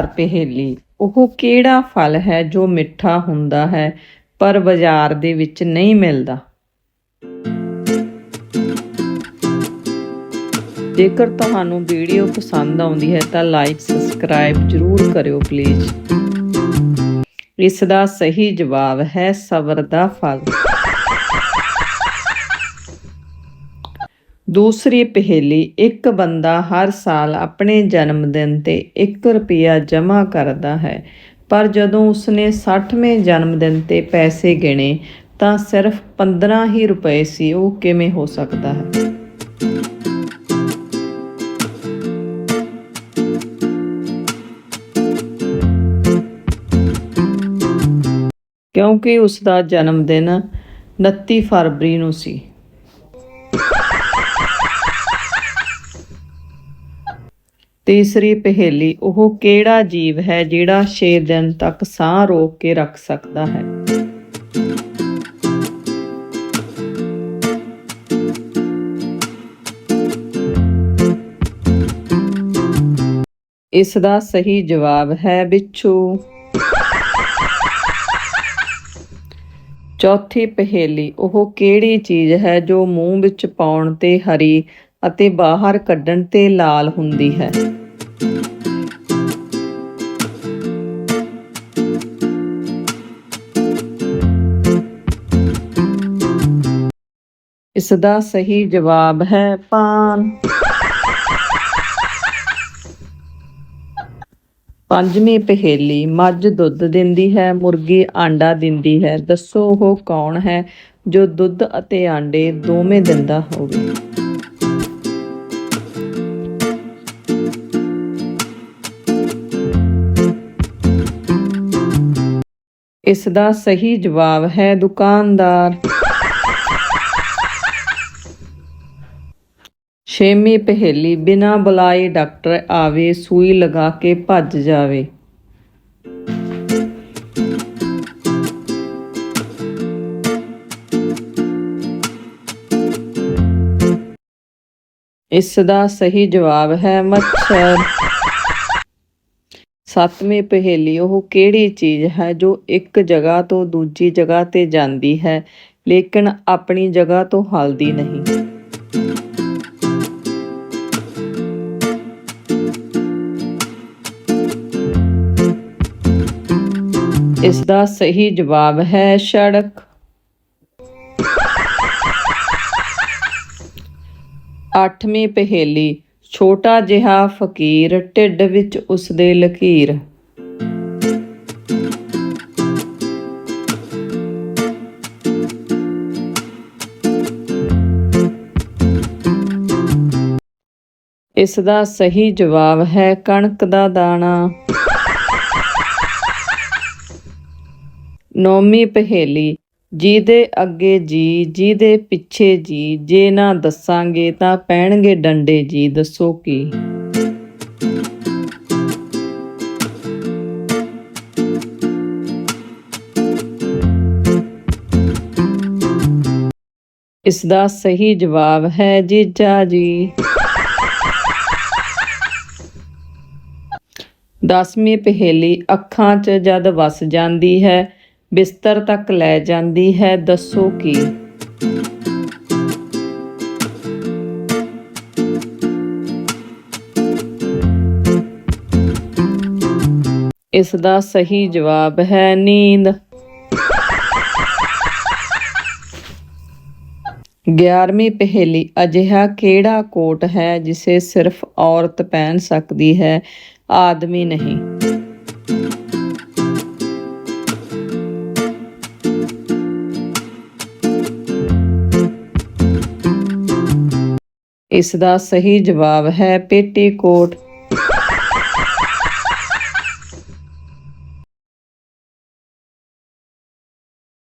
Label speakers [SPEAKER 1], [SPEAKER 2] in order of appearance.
[SPEAKER 1] ਚਾਰ ਪਹੇਲੀ। ਉਹ ਕਿਹੜਾ ਫਲ ਹੈ ਜੋ ਮਿੱਠਾ ਹੁੰਦਾ ਹੈ, ਪਰ ਬਾਜ਼ਾਰ ਦੇ ਵਿੱਚ ਨਹੀਂ ਮਿਲਦਾ? ਜੇਕਰ ਤੁਹਾਨੂੰ ਵੀਡੀਓ ਪਸੰਦ ਆਉਂਦੀ ਹੈ, ਤਾਂ ਲਾਈਕ ਸਬਸਕ੍ਰਾਈਬ ਜ਼ਰੂਰ ਕਰਿਓ ਪਲੀਜ਼ ਇਸ ਦਾ ਸਹੀ ਜਵਾਬ ਹੈ ਸਬਰ ਦਾ ਫਲ। ਦੂਸਰੀ ਪਹੇਲੀ, ਇੱਕ ਬੰਦਾ ਹਰ ਸਾਲ ਆਪਣੇ ਜਨਮ ਦਿਨ ਤੇ 1 ਰੁਪਿਆ ਜਮ੍ਹਾਂ ਕਰਦਾ ਹੈ, ਪਰ ਜਦੋਂ ਉਸਨੇ 60ਵੇਂ ਜਨਮ ਦਿਨ ਤੇ ਪੈਸੇ ਗਿਣੇ, ਤਾਂ ਸਿਰਫ 15 ਹੀ ਰੁਪਏ ਸੀ, ਉਹ ਕਿਵੇਂ ਹੋ ਸਕਦਾ ਹੈ? ਕਿਉਂਕਿ ਉਸ ਦਾ ਜਨਮ ਦਿਨ 29 ਫਰਵਰੀ ਨੂੰ ਸੀ। ਤੀਸਰੀ ਪਹੇਲੀ, ਉਹ ਕਿਹੜਾ ਜੀਵ ਹੈ ਜਿਹੜਾ 6 ਦਿਨ ਤੱਕ ਸਾਹ ਰੋਕ ਕੇ ਰੱਖ ਸਕਦਾ ਹੈ? ਇਸ ਦਾ ਸਹੀ ਜਵਾਬ ਹੈ ਬਿੱਛੂ। ਚੌਥੀ ਪਹੇਲੀ, ਉਹ ਕਿਹੜੀ ਚੀਜ਼ ਹੈ ਜੋ ਮੂੰਹ ਵਿੱਚ ਪਾਉਣ ਤੇ ਹਰੀ ਅਤੇ ਬਾਹਰ ਕੱਢਣ ਤੇ ਲਾਲ ਹੁੰਦੀ ਹੈ? ਇਸ ਦਾ ਸਹੀ ਜਵਾਬ ਹੈ ਪਾਨ। ਪੰਜਵੀਂ ਪਹੇਲੀ, ਮੱਝ ਦੁੱਧ ਦਿੰਦੀ ਹੈ, ਮੁਰਗੀ ਆਂਡਾ ਦਿੰਦੀ ਹੈ। ਦੱਸੋ ਉਹ ਕੌਣ ਹੈ ਜੋ ਦੁੱਧ ਅਤੇ ਆਂਡੇ ਦੋਵੇਂ ਦਿੰਦਾ ਹੋਵੇ? ਇਸ ਦਾ ਸਹੀ ਜਵਾਬ ਹੈ ਦੁਕਾਨਦਾਰ। ਛੇਵੀਂ ਪਹੇਲੀ, ਬਿਨਾ ਬੁਲਾਏ ਡਾਕਟਰ ਆਵੇ, ਸੂਈ ਲਗਾ ਕੇ ਭੱਜ ਜਾਵੇ। ਇਸ ਦਾ ਸਹੀ ਜਵਾਬ ਹੈ ਮੱਛਰ। ਸੱਤਵੀਂ ਪਹੇਲੀ, ਉਹ ਕਿਹੜੀ ਚੀਜ਼ ਹੈ ਜੋ ਇੱਕ ਜਗ੍ਹਾ ਤੋਂ ਦੂਜੀ ਜਗ੍ਹਾ ਤੇ ਜਾਂਦੀ ਹੈ, ਲੇਕਿਨ ਆਪਣੀ ਜਗ੍ਹਾ ਤੋਂ ਹਲਦੀ ਨਹੀਂ? ਇਸ ਦਾ ਸਹੀ ਜਵਾਬ ਹੈ ਸੜਕ। ਅੱਠਵੀਂ ਪਹੇਲੀ ਛੋਟਾ ਜਿਹਾ ਫਕੀਰ ਢਿੱਡ ਵਿੱਚ ਉਸਦੇ ਲਕੀਰ। ਇਸ ਦਾ ਸਹੀ ਜਵਾਬ ਹੈ ਕਣਕ ਦਾ ਦਾਣਾ। ਨੌਵੀਂ ਪਹੇਲੀ। ਜਿਹਦੇ ਅੱਗੇ ਜੀ, ਜਿਹਦੇ ਪਿੱਛੇ ਜੀ, ਜੇ ਨਾ ਦੱਸਾਂਗੇ ਤਾਂ ਪੈਣਗੇ ਡੰਡੇ ਜੀ, ਦੱਸੋ ਕੀ? ਇਸ ਦਾ ਸਹੀ ਜਵਾਬ ਹੈ ਜੀਜਾ ਜੀ। ਦਸਵੀਂ ਪਹੇਲੀ ਅੱਖਾਂ 'ਚ ਜਦ ਵਸ ਜਾਂਦੀ ਹੈ ਬਿਸਤਰ ਤੱਕ ਲੈ ਜਾਂਦੀ ਹੈ, ਦੱਸੋ ਕੀ? ਇਸ ਦਾ ਸਹੀ ਜਵਾਬ ਹੈ ਨੀਂਦ। 11ਵੀਂ ਪਹੇਲੀ, ਅਜਿਹਾ ਕਿਹੜਾ ਕੋਟ ਹੈ ਜਿਸੇ ਸਿਰਫ ਔਰਤ ਪਹਿਨ ਸਕਦੀ ਹੈ? ਆਦਮੀ ਨਹੀਂ। ਇਸ ਦਾ ਸਹੀ ਜਵਾਬ ਹੈ ਪੇਟੀਕੋਟ।